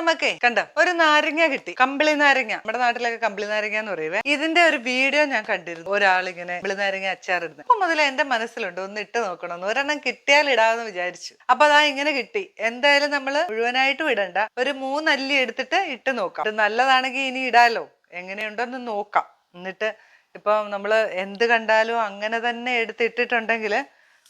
നമുക്കേ കണ്ടോ? ഒരു നാരങ്ങ കിട്ടി. കമ്പിളി നാരങ്ങ. നമ്മുടെ നാട്ടിലൊക്കെ കമ്പിളി നാരങ്ങ എന്ന് പറയുവേ ഇതിന്റെ ഒരു വീഡിയോ ഞാൻ കണ്ടിരുന്നു. ഒരാളിങ്ങനെ കമ്പിളി നാരങ്ങ അച്ചാറിടുന്നത് അപ്പൊ മുതലേ എന്റെ മനസ്സിലുണ്ട് ഒന്ന് ഇട്ട് നോക്കണമെന്ന് ഒരെണ്ണം കിട്ടിയാൽ ഇടാമെന്ന് വിചാരിച്ചു. അപ്പൊ അതാ ഇങ്ങനെ കിട്ടി. എന്തായാലും നമ്മൾ മുഴുവനായിട്ട് ഇടണ്ട. ഒരു മൂന്നല്ലി എടുത്തിട്ട് ഇട്ട് നോക്കാം. ഇത് നല്ലതാണെങ്കിൽ ഇനി ഇടാലോ? എങ്ങനെയുണ്ടെന്ന് നോക്കാം. എന്നിട്ട് ഇപ്പൊ നമ്മൾ എന്ത് കണ്ടാലും അങ്ങനെ തന്നെ എടുത്ത് ഇട്ടിട്ടുണ്ടെങ്കിൽ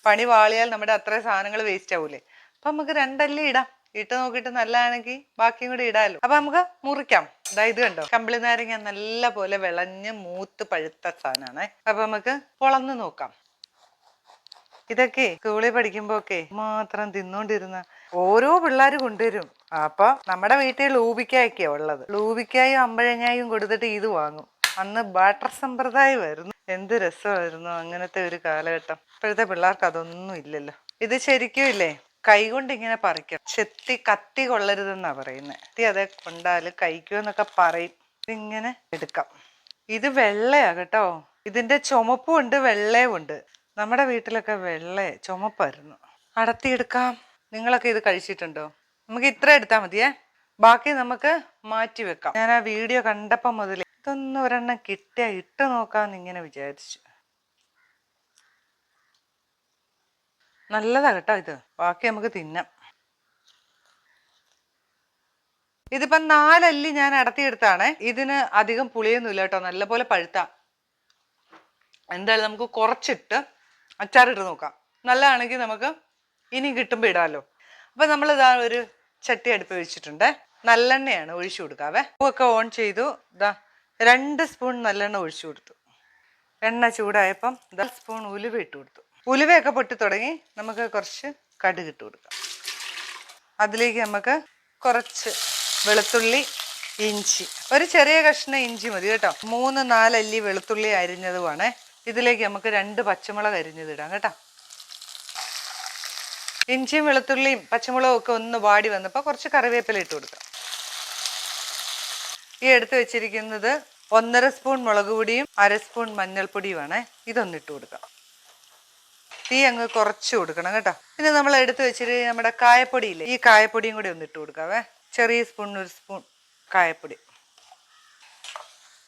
പണി വാളിയാൽ നമ്മുടെ അത്രയും സാധനങ്ങൾ വേസ്റ്റ് ആവൂലേ? അപ്പൊ നമുക്ക് രണ്ടല്ലി ഇടാം. ഇട്ട് നോക്കിയിട്ട് നല്ലതാണെങ്കിൽ ബാക്കിയും കൂടി ഇടാലോ. അപ്പൊ നമുക്ക് മുറിക്കാം. ഇതാ ഇത് കണ്ടോ? കമ്പിളി നാരങ്ങ നല്ല പോലെ വിളഞ്ഞ് മൂത്ത് പഴുത്ത സാധനമാണ്. അപ്പൊ നമുക്ക് പൊളന്ന് നോക്കാം. ഇതൊക്കെ സ്കൂളിൽ പഠിക്കുമ്പോ ഒക്കെ മാത്രം തിന്നോണ്ടിരുന്ന ഓരോ പിള്ളേർ കൊണ്ടുവരും. അപ്പൊ നമ്മുടെ വീട്ടിൽ ലൂബിക്കായൊക്കെയാ ഉള്ളത്. ലൂബിക്കായും അമ്പഴങ്ങായും കൊടുത്തിട്ട് ഇത് വാങ്ങും. അന്ന് ബാട്ടർ സമ്പ്രദായമായിരുന്നു എന്ത് രസമായിരുന്നു അങ്ങനത്തെ ഒരു കാലഘട്ടം. ഇപ്പോഴത്തെ പിള്ളേർക്ക് അതൊന്നും ഇല്ലല്ലോ. ഇത് ശരിക്കും ഇല്ലേ? കൈകൊണ്ട് ഇങ്ങനെ പറിക്കാം. ചെത്തി കത്തി കൊള്ളരുതെന്നാ പറയുന്നത് കത്തി അതെ കൊണ്ടാൽ കഴിക്കുമെന്നൊക്കെ പറയും. ഇതിങ്ങനെ എടുക്കാം. ഇത് വെള്ളയാ കേട്ടോ. ഇതിന്റെ ചുമപ്പും ഉണ്ട് വെള്ളയും ഉണ്ട്. നമ്മുടെ വീട്ടിലൊക്കെ വെള്ള ചുമപ്പായിരുന്നു അടത്തിയെടുക്കാം. നിങ്ങളൊക്കെ ഇത് കഴിച്ചിട്ടുണ്ടോ? നമുക്ക് ഇത്ര എടുത്താൽ മതിയേ. ബാക്കി നമുക്ക് മാറ്റി വെക്കാം. ഞാൻ ആ വീഡിയോ കണ്ടപ്പം മുതൽ ഇതൊന്നും ഒരെണ്ണം കിട്ടിയ ഇട്ട് നോക്കാന്ന് ഇങ്ങനെ വിചാരിച്ചു. നല്ലതാ കേട്ടോ ഇത്. ബാക്കി നമുക്ക് തിന്നാം. ഇതിപ്പം നാലല്ലി ഞാൻ അടത്തിയെടുത്താണ്. ഇതിന് അധികം പുളിയൊന്നുമില്ല കേട്ടോ. നല്ലപോലെ പഴുത്ത. എന്തായാലും നമുക്ക് കുറച്ചിട്ട് അച്ചാറിട്ട് നോക്കാം. നല്ലതാണെങ്കിൽ നമുക്ക് ഇനി കിട്ടുമ്പോൾ ഇടാമല്ലോ അപ്പം നമ്മൾ ഇതാ ഒരു ചട്ടി അടുപ്പ് വെച്ചിട്ടുണ്ട്. നല്ലെണ്ണയാണ് ഒഴിച്ചു കൊടുക്കാവേ. ഒക്കെ ഓൺ ചെയ്തു. ഇതാ രണ്ട് സ്പൂൺ നല്ലെണ്ണ ഒഴിച്ചു കൊടുത്തു. എണ്ണ ചൂടായപ്പം ദ സ്പൂൺ ഉലുവ ഇട്ട് കൊടുത്തു. ഉലുവയൊക്കെ പൊട്ടി തുടങ്ങി നമുക്ക് കുറച്ച് കടുക് ഇട്ട് കൊടുക്കാം. അതിലേക്ക് നമുക്ക് കുറച്ച് വെളുത്തുള്ളി ഇഞ്ചി. ഒരു ചെറിയ കഷ്ണം ഇഞ്ചി മതി കേട്ടോ. മൂന്ന് നാലല്ലി വെളുത്തുള്ളി അരിഞ്ഞതുമാണ്. ഇതിലേക്ക് നമുക്ക് രണ്ട് പച്ചമുളക് അരിഞ്ഞതിടാം കേട്ടോ. ഇഞ്ചിയും വെളുത്തുള്ളിയും പച്ചമുളകും ഒക്കെ ഒന്ന് വാടി വന്നപ്പോൾ കുറച്ച് കറിവേപ്പില ഇട്ട് കൊടുക്കാം. ഈ എടുത്ത് വെച്ചിരിക്കുന്നത് ഒന്നര സ്പൂൺ മുളക് പൊടിയും അര സ്പൂൺ മഞ്ഞൾപ്പൊടിയുമാണ്. ഇതൊന്നിട്ട് കൊടുക്കാം. തീ അങ്ങ് കുറച്ച് കൊടുക്കണം കേട്ടോ. പിന്നെ നമ്മൾ എടുത്ത് വെച്ചിട്ട് നമ്മുടെ കായപ്പൊടിയില്ലേ ഈ കായപ്പൊടിയും കൂടി ഒന്ന് ഇട്ട് കൊടുക്കാവേ. ചെറിയ സ്പൂൺ ഒരു സ്പൂൺ കായപ്പൊടി.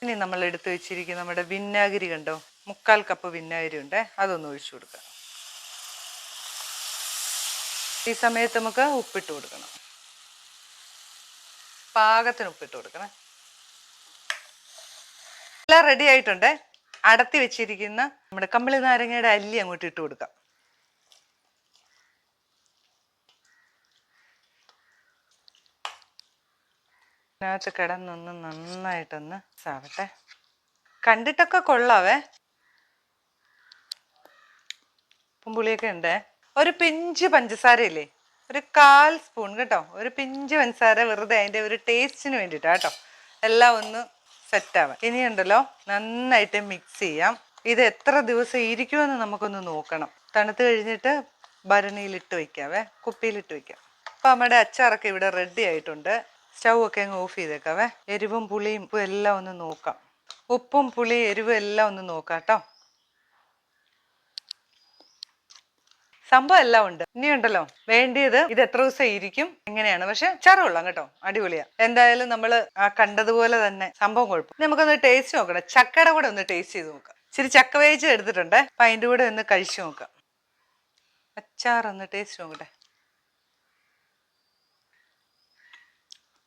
ഇനി നമ്മൾ എടുത്ത് വെച്ചിരിക്കുന്ന നമ്മുടെ വിന്നാഗിരി കണ്ടോ? മുക്കാൽ കപ്പ് വിന്നാഗിരി ഉണ്ട് അതൊന്ന് ഒഴിച്ചു കൊടുക്കാം. ഈ സമയത്ത് നമുക്ക് ഉപ്പിട്ട് കൊടുക്കണം. പാകത്തിന് ഉപ്പിട്ട് കൊടുക്കണം. എല്ലാം റെഡി ആയിട്ടുണ്ട്? അടത്തി വെച്ചിരിക്കുന്ന നമ്മുടെ കമ്പിളി നാരങ്ങയുടെ അല്ലി അങ്ങോട്ട് ഇട്ട് കൊടുക്കാം. ഇതിനകത്ത് കിടന്നൊന്ന് നന്നായിട്ടൊന്ന് സാവട്ടെ കണ്ടിട്ടൊക്കെ കൊള്ളാവേ. പുമ്പുളിയൊക്കെ പുളിയൊക്കെ ഉണ്ട്. ഒരു പിഞ്ച് പഞ്ചസാരയില്ലേ? ഒരു കാൽ സ്പൂൺ കേട്ടോ. ഒരു പിഞ്ച് പഞ്ചസാര വെറുതെ അതിന്റെ ഒരു ടേസ്റ്റിന് വേണ്ടിയിട്ടാ കേട്ടോ. എല്ലാം ഒന്ന് സെറ്റാവാം ഇനിയുണ്ടല്ലോ നന്നായിട്ട് മിക്സ് ചെയ്യാം. ഇത് എത്ര ദിവസം ഇരിക്കുമെന്ന് നമുക്കൊന്ന് നോക്കണം. തണുത്ത് കഴിഞ്ഞിട്ട് ഭരണിയിലിട്ട് വയ്ക്കാവേ കുപ്പിയിലിട്ട് വയ്ക്കാം അപ്പം നമ്മുടെ അച്ചാറൊക്കെ ഇവിടെ റെഡി ആയിട്ടുണ്ട്. സ്റ്റൗ ഒക്കെ അങ്ങ് ഓഫ് ചെയ്തേക്കാവേ. എരിവും പുളിയും എല്ലാം ഒന്ന് നോക്കാം. ഉപ്പും പുളിയും എരിവും എല്ലാം ഒന്ന് നോക്കാം കേട്ടോ. സംഭവം എല്ലാം ഉണ്ട്. ഇനിയുണ്ടല്ലോ. വേണ്ടിയത് ഇത് എത്ര ദിവസം ഇരിക്കും എങ്ങനെയാണ്? പക്ഷെ ചറുകൊള്ളാം കൊള്ളാം കേട്ടോ. അടിപൊളിയാ. എന്തായാലും നമ്മൾ കണ്ടതുപോലെ തന്നെ. സംഭവം കുഴപ്പം. നമുക്കൊന്ന് ടേസ്റ്റ് നോക്കണം ചക്കയുടെ കൂടെ ഒന്ന് ടേസ്റ്റ് ചെയ്ത് നോക്കാം. ഇച്ചിരി ചക്ക വേവിച്ച് എടുത്തിട്ടുണ്ട്. അപ്പം അതിന്റെ കൂടെ ഒന്ന് കഴിച്ചു നോക്കാം. അച്ചാർ ഒന്ന് ടേസ്റ്റ് നോക്കട്ടെ.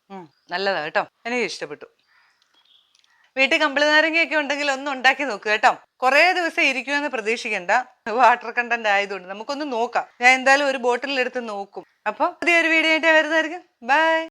നല്ലതാണ് നല്ലതാ കേട്ടോ. എനിക്ക് ഇഷ്ടപ്പെട്ടു. വീട്ടിൽ കമ്പിളി നാരങ്ങയൊക്കെ ഉണ്ടെങ്കിൽ ഒന്ന് ഉണ്ടാക്കി നോക്കുക കേട്ടോ. കുറേ ദിവസം ഇരിക്കുമെന്ന് പ്രതീക്ഷിക്കണ്ട. വാട്ടർ കണ്ടന്റ് ആയതുകൊണ്ട് നമുക്കൊന്ന് നോക്കാം. ഞാൻ എന്തായാലും ഒരു ബോട്ടിലെടുത്ത് നോക്കും. അപ്പോൾ പുതിയൊരു വീഡിയോ ആയിട്ട് വരുന്നതായിരിക്കും. ബൈ